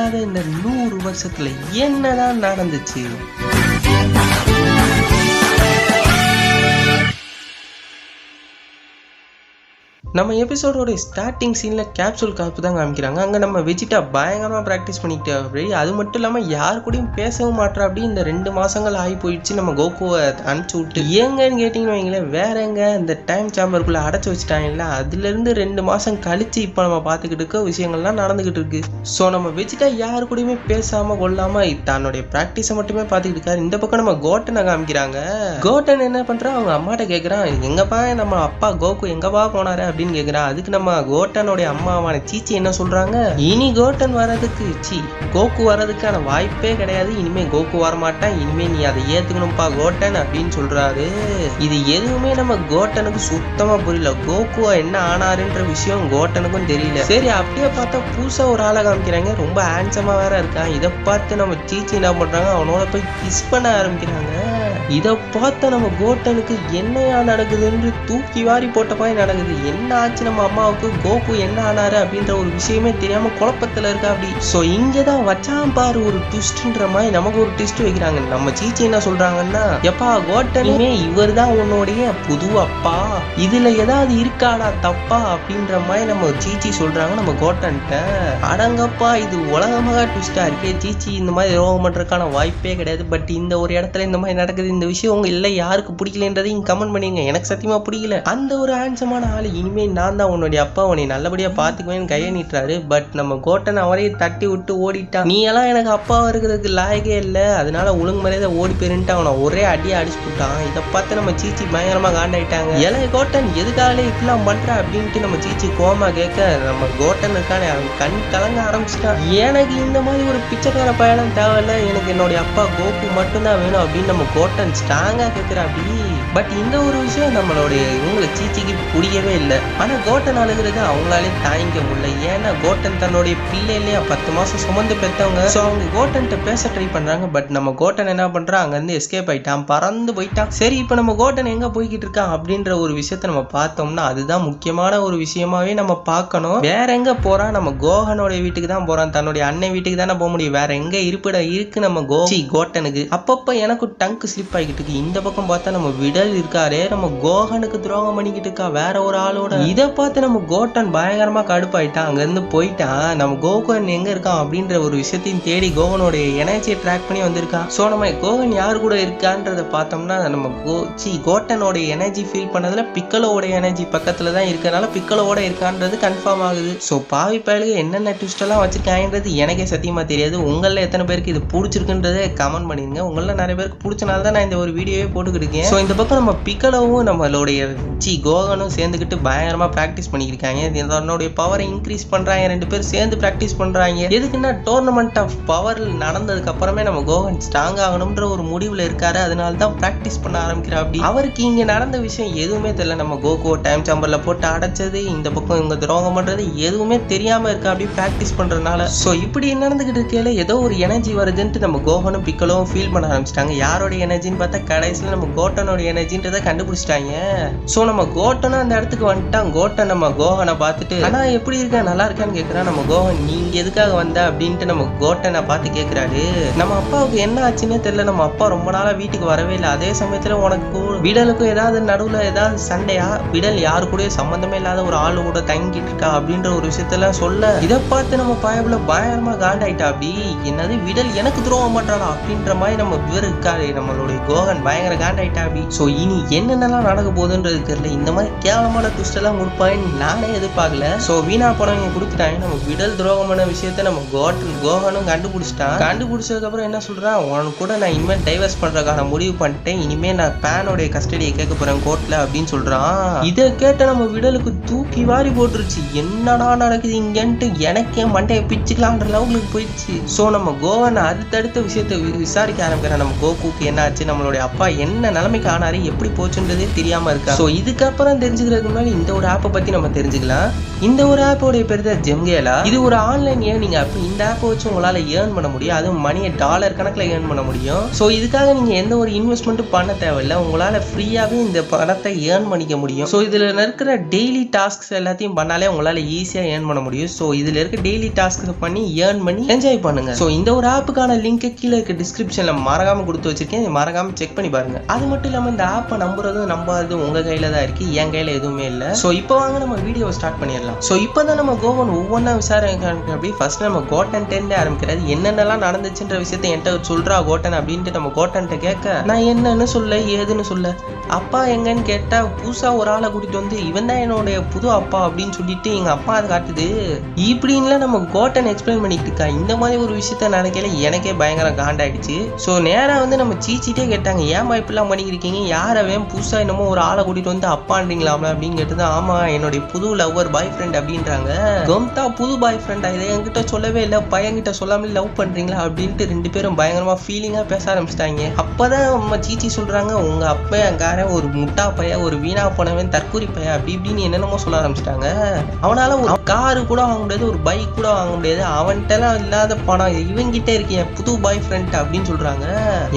இல்லாத இந்த நூறு வருஷத்துல என்னதான் நடந்துச்சு? நம்ம எபிசோடோட ஸ்டார்டிங் சீனில் கேப்சூல் காப்பு தான் காமிக்கிறாங்க. அங்கே நம்ம வெஜிட்டா பயங்கரமாக ப்ராக்டிஸ் பண்ணிக்கிட்டு அப்படி அது மட்டும் இல்லாமல் யார் கூடயும் பேசவும் மாட்டா அப்படி இந்த ரெண்டு மாதங்கள் ஆகி போயிடுச்சு. நம்ம கோகுவை அனுப்பிச்சி விட்டு ஏங்கன்னு கேட்டிங்கன்னு வைங்களேன் வேற எங்க இந்த டைம் சாம்பருக்குள்ளே அடைச்சி வச்சுட்டாங்கல்ல அதுலேருந்து ரெண்டு மாதம் கழிச்சு இப்போ நம்ம பார்த்துக்கிட்டு இருக்க விஷயங்கள்லாம் நடந்துக்கிட்டு இருக்கு. ஸோ நம்ம வெஜிட்டா யார் கூடயுமே பேசாமல் கொள்ளாமல் தன்னுடைய ப்ராக்டிஸை மட்டுமே பார்த்துக்கிட்டு இருக்காரு. இந்த பக்கம் நம்ம கோட்டனை காமிக்கிறாங்க. கோட்டன் என்ன பண்ணுறான் அவங்க அம்மாட்ட கேட்குறான் எங்கப்பா நம்ம அப்பா கோகு எங்கப்பா போனாரு அப்படின்னு கேக்குறான் அதுக்கு நம்ம கோட்டனுடைய அம்மாவான சீச்சி என்ன சொல்றாங்க? இனி கோட்டன் வர்றதுக்கு சி கோக்கு வர்றதுக்கான வாய்ப்பே கிடையாது. இனிமே கோக்கு வரமாட்டான் இனிமே நீ அதை ஏத்துக்கணும்ப்பா கோட்டன் அப்படின்னு சொல்றாரு. இது எதுவுமே நம்ம கோட்டனுக்கு சுத்தமா புரியல. கோக்குவா என்ன ஆனாருன்ற விஷயம் கோட்டனுக்கும் தெரியல. சரி அப்படியே பார்த்தா புதுசா ஒரு ஆளை காமிக்கிறாங்க. ரொம்ப ஹேண்ட்ஸமா வேற இருக்கான். இதை பார்த்து நம்ம சீச்சி என்ன பண்றாங்க? அவனோட போய் கிஸ் பண்ண ஆரம்பிக்கிறாங்க. இதை பார்த்த நம்ம கோட்டனுக்கு என்னையா நடக்குதுன்னு தூக்கி வாரி போட்ட மாதிரி நடக்குது. என்ன ஆச்சு நம்ம அம்மாவுக்கு? கோகு என்ன ஆனாரு அப்படின்ற ஒரு விஷயமே தெரியாம குழப்பத்துல இருக்கா அப்படி. ஸோ இங்கதான் வச்சான் பாரு ஒரு ட்விஸ்ட்ன்ற மாதிரி நமக்கு ஒரு ட்விஸ்ட் வைக்கிறாங்க. நம்ம சீச்சி என்ன சொல்றாங்கன்னா எப்பா கோட்டனுமே இவர் தான் உன்னுடைய புது அப்பா. இதுல ஏதாவது இருக்காடா தப்பா அப்படின்ற மாதிரி நம்ம சீச்சி சொல்றாங்க நம்ம கோட்டன்ட்ட. அடங்கப்பா இது உலகமாக ட்விஸ்டா இருக்கே. சீச்சி இந்த மாதிரி ரோகம் பண்றதுக்கான வாய்ப்பே கிடையாது. பட் இந்த ஒரு இடத்துல இந்த மாதிரி நடக்குது இந்த விஷயம் உங்க இல்லை யாருக்கு பிடிக்கலன்றதையும் கமெண்ட் பண்ணிங்க எனக்கு சத்தியமா பிடிக்கல. அந்த ஒரு ஹேண்ட்ஸமான ஆள் இனிமே நான் தான் உன்னுடைய அப்பா உன்னை நல்லபடியா பாத்துக்குவேன்னு கையை நீட்டுறாரு. பட் நம்ம கோட்டன் அவரையும் தட்டி விட்டு ஓடிட்டான். நீ எல்லாம் எனக்கு அப்பாவா இருக்கிறதுக்கு லாயகே இல்லை. அதனால ஒழுங்கு மரியாதை ஓடி போயிருந்துட்டு அவனை ஒரே அடியை அடிச்சு விட்டான் இதை பார்த்து நம்ம சீச்சி பயங்கரமா காண்டாயிட்டாங்க. இளைய கோட்டன் எதுக்காலே இப்படிலாம் பண்ற அப்படின்ட்டு நம்ம சீச்சி கோமா கேட்க நம்ம கோட்டன் இருக்கானே அவன் கண் கலங்க ஆரம்பிச்சிட்டான். எனக்கு இந்த மாதிரி ஒரு பிச்சைக்கார பயணம் தேவையில்ல. எனக்கு என்னுடைய அப்பா கோப்பு மட்டும்தான் வேணும் அப்படின்னு நம்ம கோட்டன் Stange, né, é Therapie, பட் இந்த ஒரு விஷயம் நம்மளுடைய இவங்களை சீச்சிக்கு புரியவே இல்லை. ஆனால் கோட்டன் அழுகிறது அவங்களாலே தாங்கிக்க முடியல. ஏன்னா கோட்டன் தன்னுடைய பிள்ளையிலேயே பத்து மாதம் சுமந்து பெற்றவங்க. ஸோ அவங்க கோட்டன்ட்ட பேச ட்ரை பண்ணுறாங்க பட் நம்ம கோட்டன் என்ன பண்ணுறான் அங்கேருந்து எஸ்கேப் ஆயிட்டான். பறந்து போயிட்டான். சரி இப்போ நம்ம கோட்டன் எங்கே போய்கிட்டு இருக்கான் அப்படின்ற ஒரு விஷயத்த நம்ம பார்த்தோம்னா அதுதான் முக்கியமான ஒரு விஷயமாவே நம்ம பார்க்கணும். வேற எங்கே போகிறான் நம்ம கோகனோட வீட்டுக்கு தான் போகிறான் தன்னுடைய அண்ணன் வீட்டுக்கு தானே போக முடியும். வேற எங்கே இருப்பிடம் இருக்கு நம்ம கோச்சி கோட்டனுக்கு. அப்பப்போ எனக்கு டங்க் ஸ்லிப் ஆகிட்டு இருக்கு. இந்த பக்கம் பார்த்தா நம்ம முதல் இருக்காரே நம்ம கோகனுக்கு துரோகம் பண்ணிக்கிட்டு இருக்கா வேற ஒரு ஆளோட. இதை பார்த்து நம்ம கோட்டன் பயங்கரமா கடுப்பாயிட்டான் அங்க இருந்து போயிட்டான் நம்ம கோகன் எங்க இருக்கான் அப்படின்ற ஒரு விஷயத்தையும் தேடி கோகனுடைய எனர்ஜியை ட்ராக் பண்ணி வந்திருக்கான் சோ நம்ம கோகன் யார் கூட இருக்கான்றத பார்த்தோம்னா நம்ம கோச்சி கோட்டனோட எனர்ஜி ஃபீல் பண்ணதுல பிக்கலோட எனர்ஜி பக்கத்துல தான் இருக்கிறனால பிக்கலோட இருக்கான்றது கன்ஃபார்ம் ஆகுது. ஸோ பாவி பயலுக்கு என்னென்ன ட்விஸ்ட் எல்லாம் வச்சிருக்காங்கன்றது எனக்கே சத்தியமா தெரியாது. உங்களில் எத்தனை பேருக்கு இது பிடிச்சிருக்குன்றதை கமெண்ட் பண்ணிருங்க. உங்களில் நிறைய பேருக்கு பிடிச்சனால தான் நான் இந்த ஒரு வீடியோவே போட்டுக்கிட்டு இருக்கேன். ஸோ இந்த பக்கம் நம்ம பிக்கலவும் நம்மளுடைய சி கோகனும் சேர்ந்துக்கிட்டு பயங்கரமா ப்ராக்டிஸ் பண்ணியிருக்காங்க இது தன்னுடைய பவரை இன்க்ரீஸ் பண்றாங்க. ரெண்டு பேரும் சேர்ந்து ப்ராக்டிஸ் பண்றாங்க. எதுக்குன்னா டோர்னமெண்ட் ஆஃப் பவர் நடந்ததுக்கு அப்புறமே நம்ம கோகன் ஸ்ட்ராங் ஆகணும்ன்ற ஒரு முடிவுல இருக்காரு. அதனால தான் ப்ராக்டிஸ் பண்ண ஆரம்பிக்கிறார் அப்படி அவருக்கு இங்க நடந்த விஷயம் எதுவுமே தெரியல. நம்ம கோகோ டைம் சாம்பர்ல போட்டு அடைச்சது இந்த பக்கம் இவங்க துரோகம் பண்றது எதுவுமே தெரியாம இருக்கா அப்படி ப்ராக்டிஸ் பண்றதுனால. ஸோ இப்படி நடந்துகிட்டு இருக்கையில ஏதோ ஒரு எனர்ஜி வருதுன்ட்டு நம்ம கோகனும் பிக்கலும் ஃபீல் பண்ண ஆரம்பிச்சிட்டாங்க. யாரோட எனர்ஜின்னு பார்த்தா கடைசியில் நம்ம கோட்டனோட எனர்ஜின்றதை கண்டுபிடிச்சிட்டாங்க. ஸோ நம்ம கோட்டனும் அந்த இடத்துக்கு வந்துட்டான். கோட்டன் நம்ம கோகனை பார்த்துட்டு ஆனா எப்படி இருக்க? நல்லா இருக்கான்னு கேட்குறான் நம்ம கோகன் நீங்க எதுக்காக வந்த? அப்படின்ட்டு நம்ம கோட்டனை பார்த்து கேட்குறாரு நம்ம அப்பாவுக்கு என்ன ஆச்சுன்னே தெரியல. நம்ம அப்பா ரொம்ப நாளா வீட்டுக்கு வரவே இல்லை. அதே சமயத்துல உனக்கு விடலுக்கும் ஏதாவது நடுவுல ஏதாவது சண்டையா? விடல் யாரு கூட சம்மந்தமே இல்லாத ஒரு ஆள் கூட தங்கிட்டு இருக்கா அப்படின்ற ஒரு விஷயத்தெல்லாம் சொல்ல இதை பார்த்து நம்ம பயபுல பயங்கரமா காண்டாயிட்டா அப்படி என்னது விடல் எனக்கு துரோகம் பண்றாளா? அப்படின்ற மாதிரி நம்ம விவர் இருக்காரு நம்மளுடைய கோகன் பயங்கர காண்டாயிட்டா அப்படி. ஸோ இனி என்னென்னலாம் நடக்க போகுதுன்றது தெரியல. இந்த மாதிரி கேவலமான ட்விஸ்டெல்லாம் கொடுப்பாயின்னு நானே எதிர்பார்க்கல. ஸோ வீணா படம் கொடுத்துட்டாங்க. நம்ம விடல் துரோகமான விஷயத்த நம்ம கோட்டன் கோகனும் கண்டுபிடிச்சிட்டான். கண்டுபிடிச்சதுக்கப்புறம் என்ன சொல்கிறான் உனக்கு கூட நான் இனிமேல் டைவர்ஸ் பண்ணுறதுக்கான முடிவு பண்ணிட்டேன். இனிமேல் நான் பேனோடைய கஸ்டடியை கேட்க போகிறேன் கோர்ட்டில் அப்படின்னு சொல்கிறான் இதை கேட்ட நம்ம விடலுக்கு தூக்கி வாரி போட்டுருச்சு. என்னடா நடக்குது இங்கன்ட்டு? எனக்கே மண்டையை பிச்சுக்கலான்ற லெவலுக்கு போயிடுச்சு. ஸோ நம்ம கோவனை அடுத்தடுத்த விஷயத்தை விசாரிக்க ஆரம்பிக்கிறேன். நம்ம கோகுக்கு என்ன ஆச்சு? நம்மளுடைய அப்பா என்ன நிலைமைக்கு ஆனாரு? எப்படி போச்சுன்றதே தெரியாம இருக்கா? ஸோ இதுக்கப்புறம் தெரிஞ்சுக்கிறதுக்கு முன்னாடி இந்த ஒரு ஆப்பை பத்தி நம்ம தெரிஞ்சுக்கலாம். இந்த ஒரு ஆப்போடைய பேர் தான் ஜெம்கேலா. இது ஒரு ஆன்லைன் ஏர்னிங் ஆப் இந்த ஆப்பை வச்சு உங்களால ஏர்ன் பண்ண முடியும்? அதுவும் மணியை டாலர் கணக்கில் ஏர்ன் பண்ண முடியும். ஸோ இதுக்காக நீங்க எந்த ஒரு இன்வெஸ்ட்மெண்ட்டும் பண்ண தேவையில்ல. உங்களால ஃப்ரீயாகவே இந்த பணத்தை ஏர்ன் பண்ணிக்க முடியும். ஸோ இதில் இருக்கிற டெய்லி டாஸ்க்ஸ் எல்லாத்தையும் பண்ணாலே உங்களால ஈஸியாக ஏர்ன் பண்ண முடியும். ஸோ இதில் இருக்க டெய்லி டாஸ்க் பண்ணி ஏர்ன் பண்ணி என்ஜாய் பண்ணுங்க. ஸோ இந்த ஒரு ஆப்புக்கான லிங்க் கீழே இருக்க டிஸ்கிரிப்ஷனில் மறக்காம கொடுத்து வச்சிருக்கேன். இதை மறக்காம செக் பண்ணி பாருங்க. அது மட்டும் இல்லாமல் இந்த ஆப்பை நம்புறதும் நம்பாததும் உங்க கையில தான் இருக்கு. என் கையில எதுவுமே இல்லை. ஸோ இப்போ வாங்க நம்ம வீடியோவை ஸ்டார்ட் பண்ணிடலாம். ஸோ இப்போதான் நம்ம கோவன் ஒவ்வொன்றா விசாரிக்க அப்படி. ஃபர்ஸ்ட் நம்ம கோட்டன் டென்ல ஆரம்பிக்கிறது என்னென்னலாம் நடந்துச்சுன்ற விஷயத்த என்கிட்ட சொல்றா கோட்டன் அப்படின்ட்டு நம்ம கோட்டன்ட்ட கேட்க நான் என்னன்னு சொல்ல ஏதுன்னு சொல்ல? அப்பா எங்கன்னு கேட்டா புதுசா ஒரு ஆளை கூட்டிட்டு வந்து இவன் தான் என்னுடைய புது அப்பா அப்படின்னு சொல்லிட்டு எங்க அப்பா அதை காட்டுது. இப்படின்லாம் நம்ம கோட்டன் எக்ஸ்பிளைன் பண்ணிட்டு இருக்கான் இந்த மாதிரி ஒரு விஷயத்த நினைக்கல எனக்கே பயங்கர காண்டாயிடுச்சு. ஸோ நேரா வந்து நம்ம சீச்சிட்டே கேட்டாங்க ஏமா இப்படிலாம் பண்ணிக்கிருக்கீங்க யாரவே புதுசா என்னமோ ஒரு ஆளை கூட்டிட்டு வந்து அப்பான்றீங்களா அப்படின்னு கேட்டது ஆமா என்னுடைய புது லவ்வர் பாய் ஃப்ரெண்ட் அப்படின்றாங்க. கம்தா புது பாய் ஃப்ரெண்டா இதை என்கிட்ட சொல்லவே இல்லை. பையன்கிட்ட சொல்லாம லவ் பண்றீங்களா? அப்படின்ட்டு ரெண்டு பேரும் பயங்கரமா ஃபீலிங்கா பேச ஆரம்பிச்சிட்டாங்க. அப்பதான் நம்ம சீச்சி சொல்றாங்க உங்க அப்பங்காரன் ஒரு முட்டா பைய ஒரு வீணா போனவன் தற்கூரி பைய அப்படி இப்படின்னு என்னென்னமோ சொல்ல ஆரம்பிச்சிட்டாங்க. அவனால ஒரு காரு கூட வாங்க முடியாது ஒரு பைக் கூட வாங்க முடியாது. அவன்கிட்டலாம் இல்லாத பணம் இவங்கிட்ட இருக்கேன் புது பாய் ஃப்ரெண்ட் அப்படின்னு சொல்றாங்க.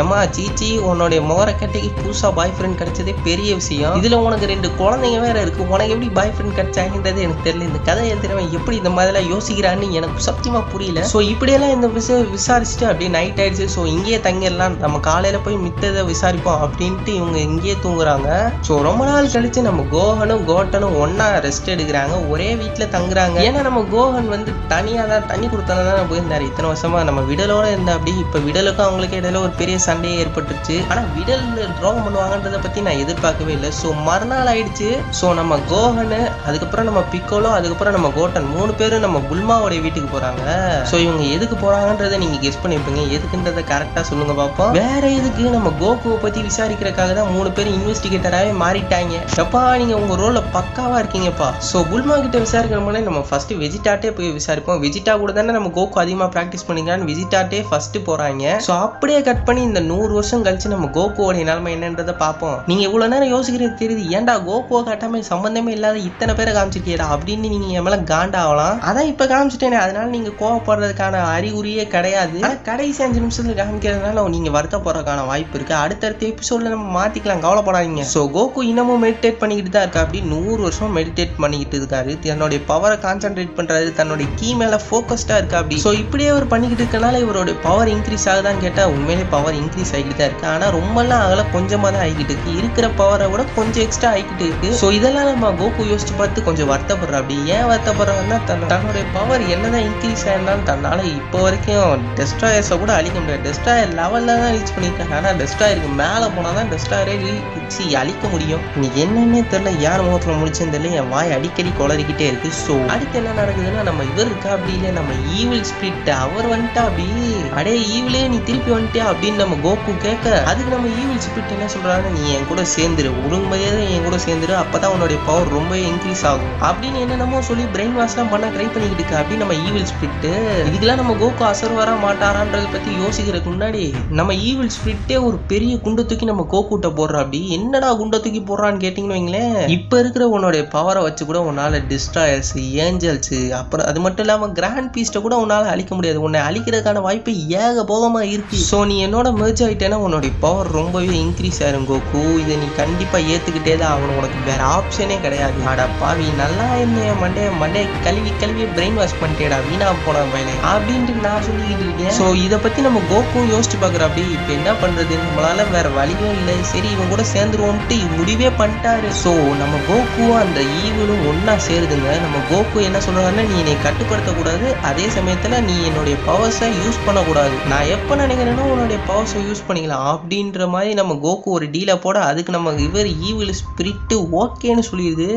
ஏமா சீச்சி உன்னுடைய முகர கட்டைக்கு புதுசா பாய் ஃப்ரெண்ட் கிடைச்சதே பெரிய விஷயம். இதுல உனக்கு ரெண்டு குழந்தைங்க வேற இருக்கு உனக்கு எப்படி பாய் ஃப்ரெண்ட் கிடைச்சாங்கன்றது எனக்கு தெரியல. இந்த கதை எழுதுறவன் எப்படி இந்த மாதிரிலாம் யோசிக்கிறான்னு எனக்கு சத்தியமா புரியல. ஸோ இப்படியெல்லாம் இந்த விஷயம் விசாரிச்சுட்டு அப்படியே நைட் ஆயிடுச்சு. ஸோ இங்கேயே தங்கிடலாம். நம்ம காலையில போய் மித்ததை விசாரிப்போம் அப்படின்ட்டு இவங்க இங்கேயே தூங்குறாங்க. ஸோ ரொம்ப நாள் கழிச்சு நம்ம கோகனும் கோட்டனும் ஒன்னா ரெஸ்ட் எடுக்கிறாங்க. ஒரே வீட்டில் தங்குறாங்க. ஏன்னா நம்ம கோகன் வந்து தனியாக தான் தண்ணி கொடுத்தனா தான் போயிருந்தாரு இத்தனை வருஷமா நம்ம விடலோட இருந்தா அப்படி இப்போ விடலுக்கும் அவங்களுக்கு இடையில ஒரு பெரிய சண்டையே ஏற்பட்டுருச்சு. ஆனால் விடல் துரோகம் பண்ணுவாங்கன்றத பத்தி நான் எதிர்பார்க்கவே இல்லை. ஸோ மறுநாள் ஆயிடுச்சு. ஸோ நம்ம கோகனு அதுக்கப்புறம் நம்ம பிக்கோலோ அதுக்கப்புறம் நம்ம கோட்டன் மூணு பேரும் நம்ம குல்மாவோட வீட்டுக்கு போறாங்க. ஸோ இவங்க எதுக்கு போறாங்கன்றதை நீங்க கெஸ் பண்ணிருப்பீங்க எதுக்குன்றதை கரெக்டா சொல்லுங்க பார்ப்போம் வேற எதுக்கு? நம்ம கோகுவை பத்தி விசாரிக்கிறக்காக தான் மூணு பேரும் இன்வெஸ்டிகேட்டராகவே மாறிட்டாங்க. எப்பா நீங்க உங்க ரோலில் பக்காவா இருக்கீங்கப்பா. ஸோ புல்மா கிட்ட விசாரிக்கிற முன்னாடி நம்ம ஃபர்ஸ்ட் வெஜிடாட்டே போய் விசாரிப்போம். வெஜிடா கூட தானே நம்ம கோகு அதிகமா ப்ராக்டிஸ் பண்ணிக்கிறான்னு வெஜிடாட்டே ஃபர்ஸ்ட் போறாங்க. ஸோ அப்படியே கட் பண்ணி இந்த நூறு வருஷம் கழிச்சு நம்ம கோகுவோடைய நிலைமை என்னன்றதை பார்ப்போம். நீங்க இவ்வளவு நேரம் யோசிக்கிறது தெரியுது. ஏன்டா கோகுவை காட்டாம சம்பந்தமே இல்லாத இத்தனை பேரை காமிச்சிருக்கீடா அப்படின்னு நீங்க என் மேல காண்டாகலாம் அதான் இப்ப காமிச்சிட்டேனே. அதனால நீங்க கோவப்படுறதுக்கான அறிகுறியே கிடையாது. கடைசி அஞ்சு நிமிஷத்துல காமிக்கிறதுனால நீங்க வருத்தப்படுறதுக்கான வாய்ப்பு இருக்கு. அடுத்தடுத்த எபிசோட்ல நம்ம மாத்திக்கலாம். கவலைப்படாதீங்க ஸோ கோகு இன்னமும் மெடிடேட் பண்ணிக்கிட்டு தான் இருக்கா அப்படி நூறு வருஷம் மெடிடேட் பண்ணிக்கிட்டு இருக்காரு. தன்னுடைய பவரை கான்சென்ட்ரேட் பண்ணுறாரு தன்னுடைய கீ மேலே ஃபோக்கஸ்டாக இருக்கா அப்படி. ஸோ இப்படியே அவர் பண்ணிக்கிட்டு இருக்கனால இவருடைய பவர் இன்க்ரீஸ் ஆகுதான்னு கேட்டால் உண்மையிலே பவர் இன்க்ரீஸ் ஆகிட்டு தான் இருக்கு. ஆனால் ரொம்பலாம் அகல கொஞ்சமாக தான் ஆகிக்கிட்டு இருக்கு. இருக்கிற பவரை விட கொஞ்சம் எக்ஸ்ட்ரா ஆகிக்கிட்டு இருக்கு. ஸோ இதெல்லாம் நம்ம கோகு யோசிச்சு பார்த்து கொஞ்சம் வருத்தப்படுற அப்படி. ஏன் வருத்தப்படுறாங்கன்னா தன் தன்னுடைய பவர் என்னதான் இன்க்ரீஸ் ஆயிருந்தாலும் தன்னால் இப்போ வரைக்கும் டெஸ்ட்ராயர்ஸை கூட அழிக்க முடியாது. டெஸ்ட்ராயர் லெவலில் தான் ரீச் பண்ணியிருக்காங்க ஆனால் டெஸ்ட்ராயருக்கு மேலே போனால் தான் டெஸ்ட்ராயரே ரீச் அழிக்க முடியும். இன்னைக்கு என்னன்னே தெரியல யார் முகத்துல முடிச்சுன்னு தெரியல என் வாய் அடிக்கடி குளறிக்கிட்டே இருக்கு. ஸோ அடுத்து என்ன நடக்குதுன்னா நம்ம இவர் இருக்கா அப்படி இல்லை நம்ம ஈவில் ஸ்பிரிட் அவர் வந்துட்டா அப்படி. அடே ஈவிலே நீ திருப்பி வந்துட்டியா அப்படின்னு நம்ம கோகு கேட்க அதுக்கு நம்ம ஈவில் ஸ்பிரிட் என்ன சொல்றாங்க நீ என் கூட சேர்ந்துரு. ஒழுங்குமையாக என் கூட சேர்ந்துரு. அப்பதான் உன்னுடைய பவர் ரொம்ப இன்க்ரீஸ் ஆகும். அப்படின்னு என்னென்னமோ சொல்லி பிரெயின் வாஷ்லாம் பண்ண ட்ரை பண்ணிக்கிட்டு இருக்கு அப்படின்னு நம்ம ஈவில் ஸ்பிரிட் இதுக்கெல்லாம் நம்ம கோகு அசர் வர மாட்டாரான்றத பத்தி யோசிக்கிறதுக்கு முன்னாடி நம்ம ஈவில் ஸ்பிரிட்டே ஒரு பெரிய குண்டு தூக்கி நம்ம கோகுட்ட போடுறா அப்படி. என்னடா குண்டை தூக்கி போடுறான்னு கேட்டீங்கன்னு வைங்களேன். இப்ப இருக்கிற உன்னுடைய பவரை வச்சு கூட உன்னால டிஸ்ட்ராயர்ஸ் ஏஞ்சல்ஸ் அப்புறம் அது மட்டும் இல்லாம கிராண்ட் பீஸ்ட்டை கூட உன்னால அழிக்க முடியாது. உன்னை அழிக்கிறதுக்கான வாய்ப்பு ஏக போகமா இருக்கு. ஸோ நீ என்னோட மெர்ஜ் ஆயிட்டேன்னா உன்னுடைய பவர் ரொம்பவே இன்க்ரீஸ் ஆயிரும் கோகு. இதை நீ கண்டிப்பா ஏத்துக்கிட்டே தான் ஆகணும். உனக்கு வேற ஆப்ஷனே கிடையாது. ஆடா பாவி நல்லா இருந்தேன் மண்டே மண்டே கழுவி கழுவி பிரெயின் வாஷ் பண்ணிட்டேடா. வீணா போன வேலை. அப்படின்ட்டு நான் சொல்லிக்கிட்டு இருக்கேன். ஸோ இதை பத்தி நம்ம கோகும் யோசிச்சு பார்க்குற அப்படி இப்போ என்ன பண்றது? நம்மளால வேற வழியும் இல்லை. சரி இவன் கூட சேர்ந்துருவோம்ட்டு முடிவே பண்ணிட்டாரு. ஸோ நம்ம கோகுவும் அந்த ஈவிலும் ஒன்றா சேருதுங்க. நம்ம கோகு என்ன சொல்கிறாங்கன்னா நீ என்னை கட்டுப்படுத்தக்கூடாது. அதே சமயத்தில் நீ என்னுடைய பவர்ஸை யூஸ் பண்ணக்கூடாது. நான் எப்போ நினைக்கிறேனோ உன்னுடைய பவர்ஸை யூஸ் பண்ணிக்கலாம். அப்படின்ற மாதிரி நம்ம கோகு ஒரு டீலை போட அதுக்கு நம்ம இவர் ஈவில் ஸ்பிரிட்டு ஓகேன்னு சொல்லிடுது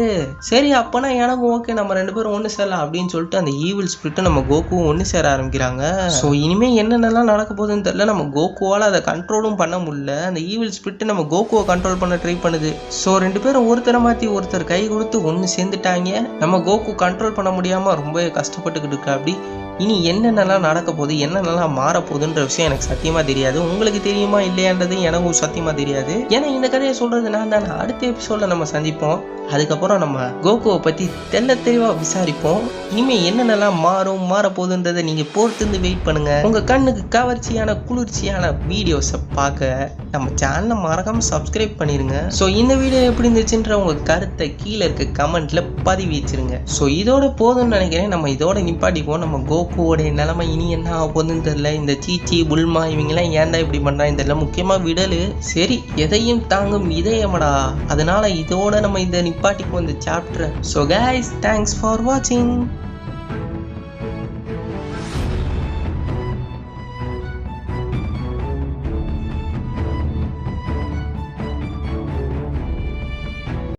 சரி அப்போனா எனக்கும் ஓகே. நம்ம ரெண்டு பேரும் ஒன்று சேரலாம் அப்படின்னு சொல்லிட்டு அந்த ஈவில் ஸ்பிரிட்டை நம்ம கோகுவும் ஒன்று சேர ஆரம்பிக்கிறாங்க. ஸோ இனிமே என்னென்னலாம் நடக்க போகுதுன்னு தெரியல. நம்ம கோகுவால் அதை கண்ட்ரோலும் பண்ண முடியல. அந்த ஈவில் ஸ்பிரிட்டு நம்ம கோகுவை கண்ட்ரோல் கண்ட்ரோல் பண்ண ட்ரை பண்ணுது. ஸோ ரெண்டு பேரும் ஒருத்தரை மாற்றி ஒருத்தர் கை கொடுத்து ஒன்று சேர்ந்துட்டாங்க. நம்ம கோகு கண்ட்ரோல் பண்ண முடியாமல் ரொம்ப கஷ்டப்பட்டுக்கிட்டு இருக்கா அப்படி? இனி என்னென்னலாம் நடக்க போகுது என்னென்னலாம் மாறப்போகுதுன்ற விஷயம் எனக்கு சத்தியமாக தெரியாது. உங்களுக்கு தெரியுமா இல்லையான்றது எனக்கும் சத்தியமாக தெரியாது. ஏன்னா இந்த கதையை சொல்கிறது நான் தான். அடுத்த எபிசோடில் நம்ம சந்திப்போம். அதுக்கப்புறம் நம்ம கோகுவை பற்றி தெல்ல தெளிவாக விசாரிப்போம். இனிமேல் என்னென்னலாம் மாறும் மாறப்போகுதுன்றதை நீங்கள் பொறுத்திருந்து வெயிட் பண்ணுங்கள் உங்கள் கண்ணுக்கு கவர்ச்சியான குளிர்ச்சியான வீடியோஸை பார்க்க நம்ம சேனலை மறக்காமல் சப்ஸ்கிரைப் பண்ணிடுங்க ஸோ இந்த வீடியோ எப்படி இருந்துச்சுன்ற உங்கள் கருத்தை கீழே இருக்க கமெண்ட்டில் பதிவிச்சிருங்க ஸோ இதோட போதும்னு நினைக்கிறேன். நம்ம இதோட நிப்பாட்டிக்குவோம். நம்ம கோ கோகுவோடைய நிலைமை இனி என்ன ஆக போகுதுன்னு தெரியல. இந்த சீச்சி புல்மா இவங்கெல்லாம் ஏன்டா இப்படி பண்ணுறாங்க தெரியல. முக்கியமாக விடலு. சரி எதையும் தாங்கும் இதயமடா. அதனால இதோட நம்ம இந்த நிப்பாட்டிக்கு வந்த chapter so guys thanks for வாட்சிங்